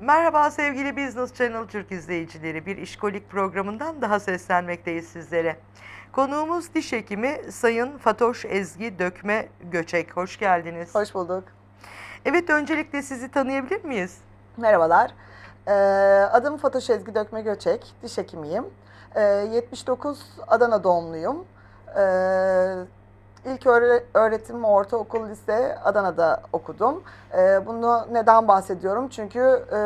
Merhaba sevgili Business Channel Türk izleyicileri. Bir işkolik programından daha seslenmekteyiz sizlere. Konuğumuz diş hekimi Sayın Fatoş Ezgi Dökme Göçek. Hoş geldiniz. Hoş bulduk. Evet öncelikle sizi tanıyabilir miyiz? Merhabalar. Ee, adım Fatoş Ezgi Dökme Göçek. Diş hekimiyim. Ee, 79 Adana doğumluyum. Ee, ilk öğre- öğretim ortaokul, lise Adana'da okudum. Ee, bunu neden bahsediyorum? Çünkü e,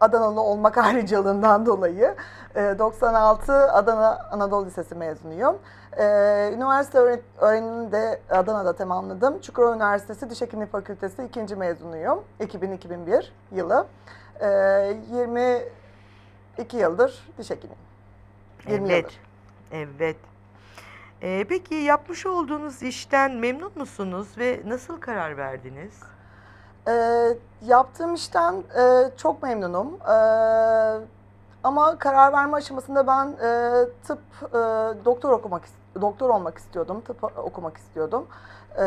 Adanalı olmak ayrıcalığından dolayı. e, 96 Adana Anadolu Lisesi mezunuyum. Ee, üniversite öğrenimini de Adana'da tamamladım. Çukurova Üniversitesi Diş Hekimliği Fakültesi ikinci mezunuyum. 2000-2001 yılı. Ee, 22 yıldır diş hekimiyim. 20 evet. yıldır. Evet. Ee, peki yapmış olduğunuz işten memnun musunuz ve nasıl karar verdiniz? Ee, yaptığım işten e, çok memnunum. Ee, ama karar verme aşamasında ben e, tıp e, doktor okumak doktor olmak istiyordum. Tıp okumak istiyordum. Ee,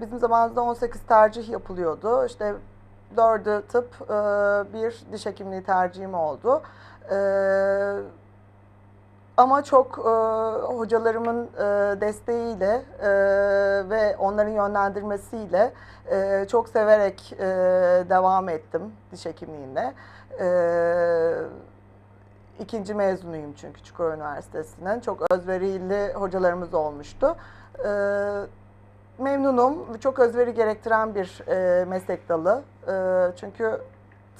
bizim zamanımızda 18 tercih yapılıyordu. İşte dördü tıp, e, bir diş hekimliği tercihim oldu. Ee, ama çok e, hocalarımın e, desteğiyle e, ve onların yönlendirmesiyle e, çok severek e, devam ettim diş hekimliğine. E, ikinci mezunuyum çünkü Çukurova Üniversitesi'nin. Çok özverili hocalarımız olmuştu. E, memnunum. Çok özveri gerektiren bir e, meslek dalı. E, çünkü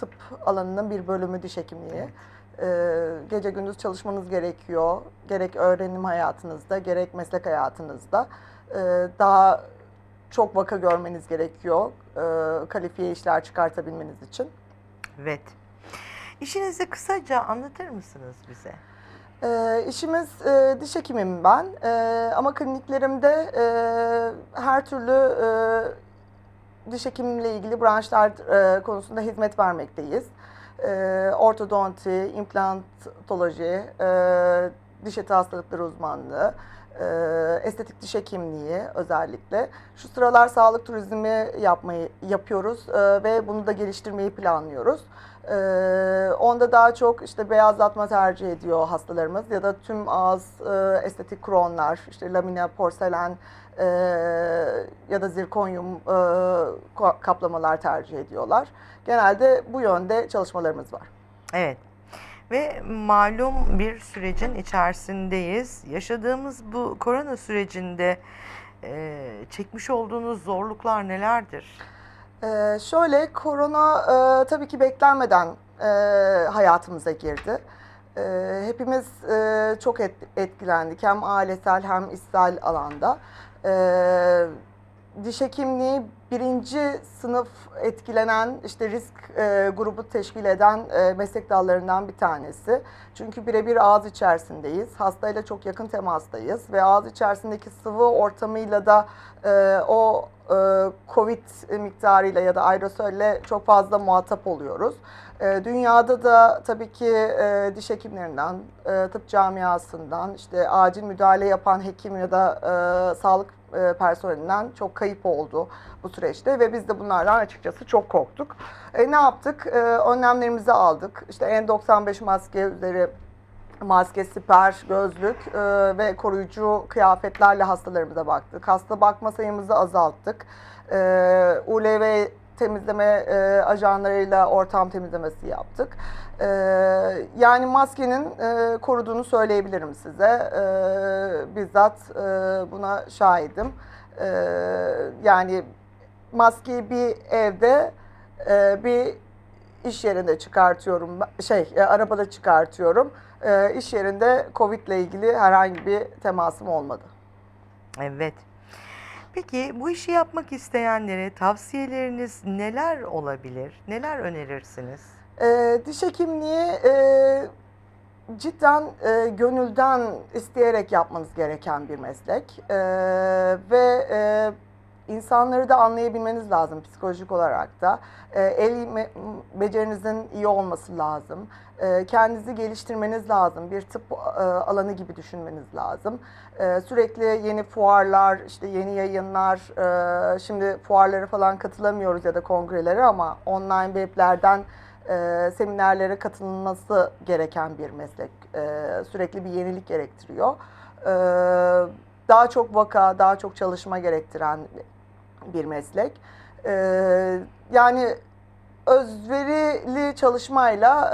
tıp alanının bir bölümü diş hekimliği. Ee, gece gündüz çalışmanız gerekiyor. Gerek öğrenim hayatınızda, gerek meslek hayatınızda. Ee, daha çok vaka görmeniz gerekiyor. ee, kalifiye işler çıkartabilmeniz için. Evet. İşinizi kısaca anlatır mısınız bize? Ee, işimiz e, diş hekimim ben. Ee, ama kliniklerimde e, her türlü e, diş hekimliğiyle ilgili branşlar e, konusunda hizmet vermekteyiz. E, ortodonti, implantoloji, e, diş eti hastalıkları uzmanlığı, e, estetik diş hekimliği özellikle. Şu sıralar sağlık turizmi yapmayı yapıyoruz e, ve bunu da geliştirmeyi planlıyoruz. E, onda daha çok işte beyazlatma tercih ediyor hastalarımız ya da tüm ağız e, estetik kronlar, işte lamina, porselen e, ya da zirkonyum e, kaplamalar tercih ediyorlar. Genelde bu yönde çalışmalarımız var. Evet. Ve malum bir sürecin içerisindeyiz. Yaşadığımız bu korona sürecinde e, çekmiş olduğunuz zorluklar nelerdir? Ee, şöyle korona e, tabii ki beklenmeden e, hayatımıza girdi. E, hepimiz e, çok et- etkilendik hem ailesel hem işsel alanda. E, diş hekimliği birinci sınıf etkilenen işte risk e, grubu teşkil eden e, meslek dallarından bir tanesi. Çünkü birebir ağız içerisindeyiz. Hastayla çok yakın temastayız ve ağız içerisindeki sıvı ortamıyla da e, o e, COVID miktarıyla ya da aerosolle çok fazla muhatap oluyoruz. E, dünyada da tabii ki e, diş hekimlerinden, e, tıp camiasından, işte acil müdahale yapan hekim ya da e, sağlık e, personelinden çok kayıp oldu bu süreçte ve biz de bunlardan açıkçası çok korktuk. E, ne yaptık? E, önlemlerimizi aldık. İşte N95 maske üzeri maske, siper, gözlük e, ve koruyucu kıyafetlerle hastalarımıza baktık. Hasta bakma sayımızı azalttık. E, ULV temizleme e, ajanlarıyla ortam temizlemesi yaptık. E, yani maskenin e, koruduğunu söyleyebilirim size. E, bizzat e, buna şahidim. E, yani maskeyi bir evde e, bir iş yerinde çıkartıyorum. Şey, e, arabada çıkartıyorum. E, iş yerinde Covid ile ilgili herhangi bir temasım olmadı. Evet. Peki bu işi yapmak isteyenlere tavsiyeleriniz neler olabilir? Neler önerirsiniz? E, diş hekimliği e, cidden e, gönülden isteyerek yapmanız gereken bir meslek. E, ve e, insanları da anlayabilmeniz lazım psikolojik olarak da. E, el becerinizin iyi olması lazım. E, kendinizi geliştirmeniz lazım. Bir tıp e, alanı gibi düşünmeniz lazım. E, sürekli yeni fuarlar, işte yeni yayınlar, e, şimdi fuarlara falan katılamıyoruz ya da kongrelere ama online weblerden e, seminerlere katılınması gereken bir meslek. E, sürekli bir yenilik gerektiriyor. E, daha çok vaka, daha çok çalışma gerektiren bir meslek. Yani özverili çalışmayla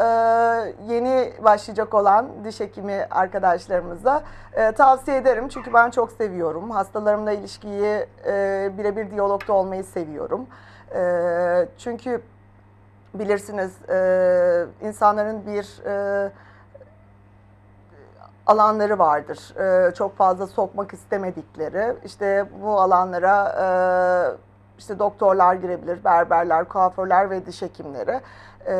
e, yeni başlayacak olan diş hekimi arkadaşlarımıza e, tavsiye ederim. Çünkü ben çok seviyorum. Hastalarımla ilişkiyi e, birebir diyalogda olmayı seviyorum. E, çünkü bilirsiniz e, insanların bir e, alanları vardır. E, çok fazla sokmak istemedikleri. İşte bu alanlara e, işte doktorlar girebilir, berberler, kuaförler ve diş hekimleri. E,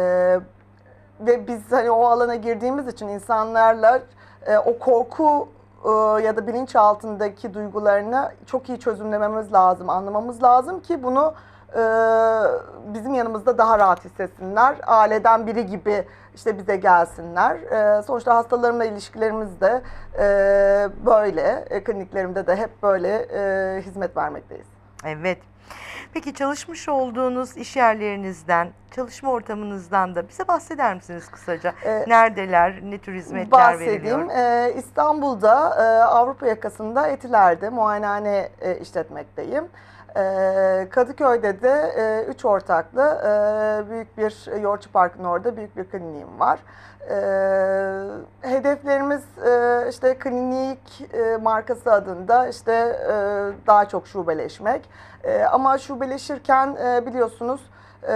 ve biz hani o alana girdiğimiz için insanlarla e, o korku e, ya da bilinç altındaki duygularını çok iyi çözümlememiz lazım, anlamamız lazım ki bunu e, bizim yanımızda daha rahat hissetsinler. Aileden biri gibi işte bize gelsinler. E, sonuçta hastalarımla ilişkilerimiz de böyle, kliniklerimde de hep böyle hizmet vermekteyiz. Evet. Peki çalışmış olduğunuz iş yerlerinizden, çalışma ortamınızdan da bize bahseder misiniz kısaca? E, Neredeler, ne tür hizmetler Bahsedeyim. veriliyor? Ee, İstanbul'da e, Avrupa yakasında Etiler'de muayenehane e, işletmekteyim. Ee, Kadıköy'de de 3 ortaklı e, büyük bir Yoğurtçu Park'ın orada büyük bir kliniğim var. Ee, hedeflerimiz e, işte klinik e, markası adında işte e, daha çok şubeleşmek. E, ama şubeleşirken e, biliyorsunuz e,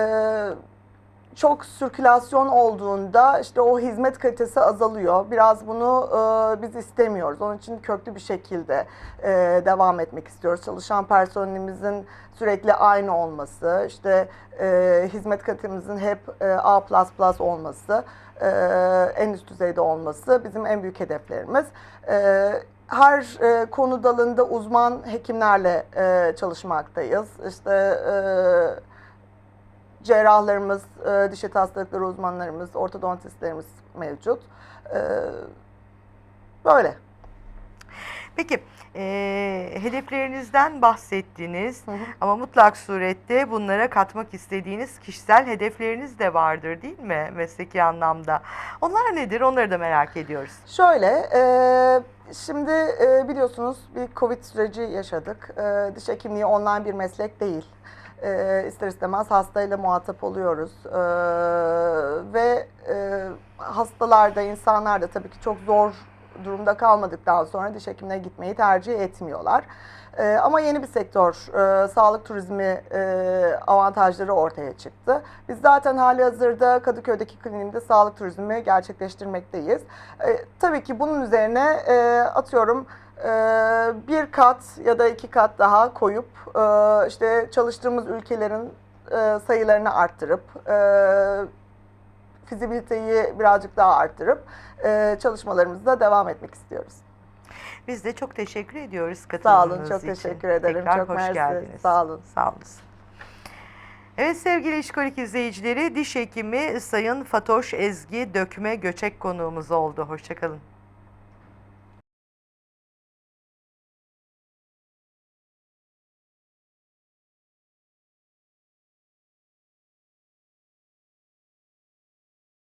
çok sirkülasyon olduğunda işte o hizmet kalitesi azalıyor. Biraz bunu e, biz istemiyoruz. Onun için köklü bir şekilde e, devam etmek istiyoruz. Çalışan personelimizin sürekli aynı olması, işte e, hizmet kalitemizin hep e, A++ olması, e, en üst düzeyde olması bizim en büyük hedeflerimiz. E, her e, konu dalında uzman hekimlerle e, çalışmaktayız. İşte e, cerrahlarımız, e, diş eti hastalıkları uzmanlarımız, ortodontistlerimiz mevcut. E, böyle. Peki, e, hedeflerinizden bahsettiniz Hı hı. ama mutlak surette bunlara katmak istediğiniz kişisel hedefleriniz de vardır değil mi mesleki anlamda? Onlar nedir? Onları da merak ediyoruz. Şöyle, e, şimdi e, biliyorsunuz bir Covid süreci yaşadık. E, diş hekimliği online bir meslek değil. E, ister istemez hastayla muhatap oluyoruz. E, ve e, hastalar da insanlar da tabii ki çok zor durumda kalmadıktan sonra diş hekimine gitmeyi tercih etmiyorlar. E, ama yeni bir sektör, e, sağlık turizmi e, avantajları ortaya çıktı. Biz zaten hali hazırda Kadıköy'deki kliniğimde sağlık turizmi gerçekleştirmekteyiz. E, tabii ki bunun üzerine e, atıyorum bir kat ya da iki kat daha koyup e, işte çalıştığımız ülkelerin e, sayılarını arttırıp e, fizibiliteyi birazcık daha arttırıp çalışmalarımıza devam etmek istiyoruz. Biz de çok teşekkür ediyoruz Sağ katılımınız olun, çok için. teşekkür ederim. Tekrar çok hoş mersi. geldiniz. Sağ olun. Sağ olun. Evet sevgili İşkolik izleyicileri, diş hekimi Sayın Fatoş Ezgi Dökme Göçek konuğumuz oldu. Hoşçakalın.